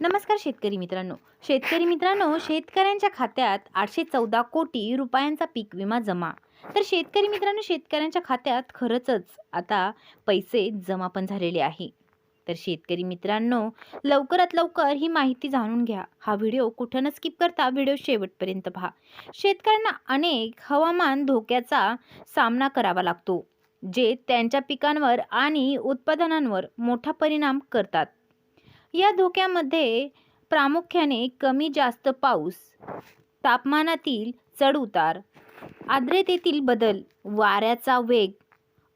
नमस्कार शेतकरी मित्रांनो. शेतकरी मित्रांनो शेतकऱ्यांच्या खात्यात आठशे चौदा कोटी रुपयांचा पीक विमा जमा. तर शेतकरी मित्रांनो शेतकऱ्यांच्या खात्यात खरंचच आता पैसे जमा पण झालेले आहे. तर शेतकरी मित्रांनो लवकरात लवकर ही माहिती जाणून घ्या. हा व्हिडिओ कुठं न स्किप करता व्हिडिओ शेवटपर्यंत पहा. शेतकऱ्यांना अनेक हवामान धोक्याचा सामना करावा लागतो जे त्यांच्या पिकांवर आणि उत्पादनांवर मोठा परिणाम करतात. या धोक्यामध्ये प्रामुख्याने कमी जास्त पाऊस तापमानातील चढउतार आर्द्रतेतील बदल वाऱ्याचा वेग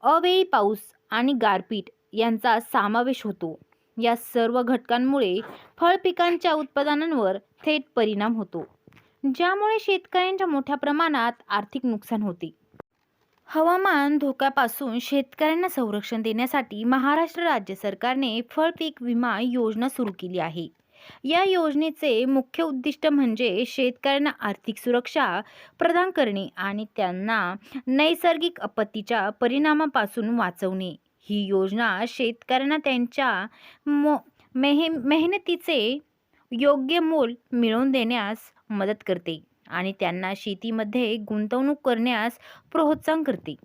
अवेळी पाऊस आणि गारपीट यांचा समावेश होतो. या सर्व घटकांमुळे फळ पिकांच्या उत्पादनांवर थेट परिणाम होतो ज्यामुळे शेतकऱ्यांच्या मोठ्या प्रमाणात आर्थिक नुकसान होते. हवामान धोक्यापासून शेतकऱ्यांना संरक्षण देण्यासाठी महाराष्ट्र राज्य सरकारने फळपीक विमा योजना सुरू केली आहे. या योजनेचे मुख्य उद्दिष्ट म्हणजे शेतकऱ्यांना आर्थिक सुरक्षा प्रदान करणे आणि त्यांना नैसर्गिक आपत्तीच्या परिणामापासून वाचवणे. ही योजना शेतकऱ्यांना त्यांच्या मो मेह मेहनतीचे योग्य मोल मिळवून देण्यास मदत करते. आणि त्यांना शेतीमध्ये गुंतवणूक करण्यास प्रोत्साहन करते.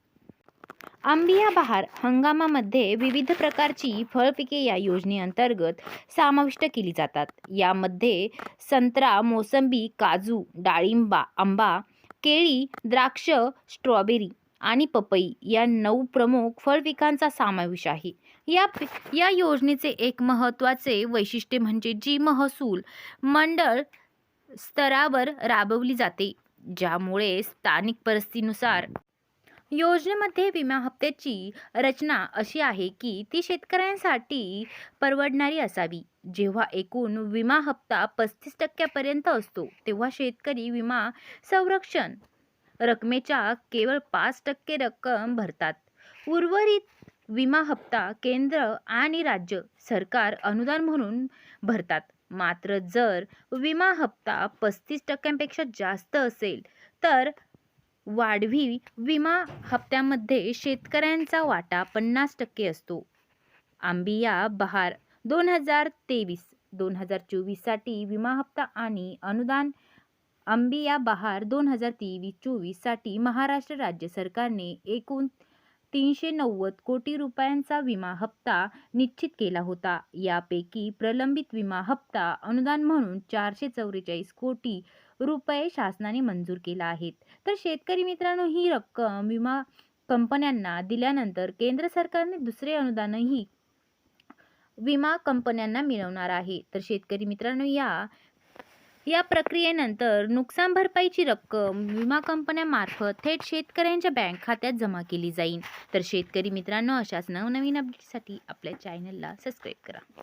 आंबिया बहार हंगामामध्ये विविध प्रकारची फळपिके या योजनेअंतर्गत समाविष्ट केली जातात. यामध्ये संत्रा मोसंबी काजू डाळिंबा आंबा केळी द्राक्ष स्ट्रॉबेरी आणि पपई या नऊ प्रमुख फळपिकांचा समावेश आहे. या या योजनेचे एक महत्त्वाचे वैशिष्ट्य म्हणजे जी महसूल मंडळ स्तरावर राबवली जाते ज्यामुळे स्थानिक परिस्थितीनुसार योजनेमध्ये विमा हप्त्याची रचना अशी आहे की ती शेतकऱ्यांसाठी परवडणारी असावी. जेव्हा एकूण विमा हप्ता पस्तीस टक्क्यापर्यंत असतो तेव्हा शेतकरी विमा संरक्षण रकमेच्या केवळ पाच टक्के रक्कम भरतात. उर्वरित विमा हप्ता केंद्र आणि राज्य सरकार अनुदान म्हणून भरतात. मात्र जर विमा हप्ता पस्तीस टक्क्यांपेक्षा जास्त असेल तर वाढवी विमा हप्त्यामध्ये शेतकऱ्यांचा वाटा पन्नास टक्के असतो. आंबिया बहार दोन हजार तेवीस दोन हजार चोवीससाठी विमा हप्ता आणि अनुदान आंबिया बहार दोन हजार तेवीस चोवीससाठी महाराष्ट्र राज्य सरकारने एकूण तीनशे नव्वद कोटी रुपयांचा विमा हप्ता निश्चित केला होता. यापैकी प्रलंबित विमा हप्ता अनुदान म्हणून चारशे चौवेचाळीस कोटी रुपये शासनाने मंजूर केला आहेत तर शेतकरी मित्रांनो ही रक्कम विमा कंपन्यांना दिल्यानंतर केंद्र सरकारने दुसरे अनुदानही विमा कंपन्यांना मिळवणार आहे. तर शेतकरी मित्रांनो या या प्रक्रियेनंतर नुकसान भरपाईची रक्कम विमा कंपन्यामार्फत थेट शेतकऱ्यांच्या बँक खात्यात जमा केली जाईल. तर शेतकरी मित्रांनो अशाच नवनवीन अपडेटसाठी आपल्या चॅनलला सबस्क्राईब करा.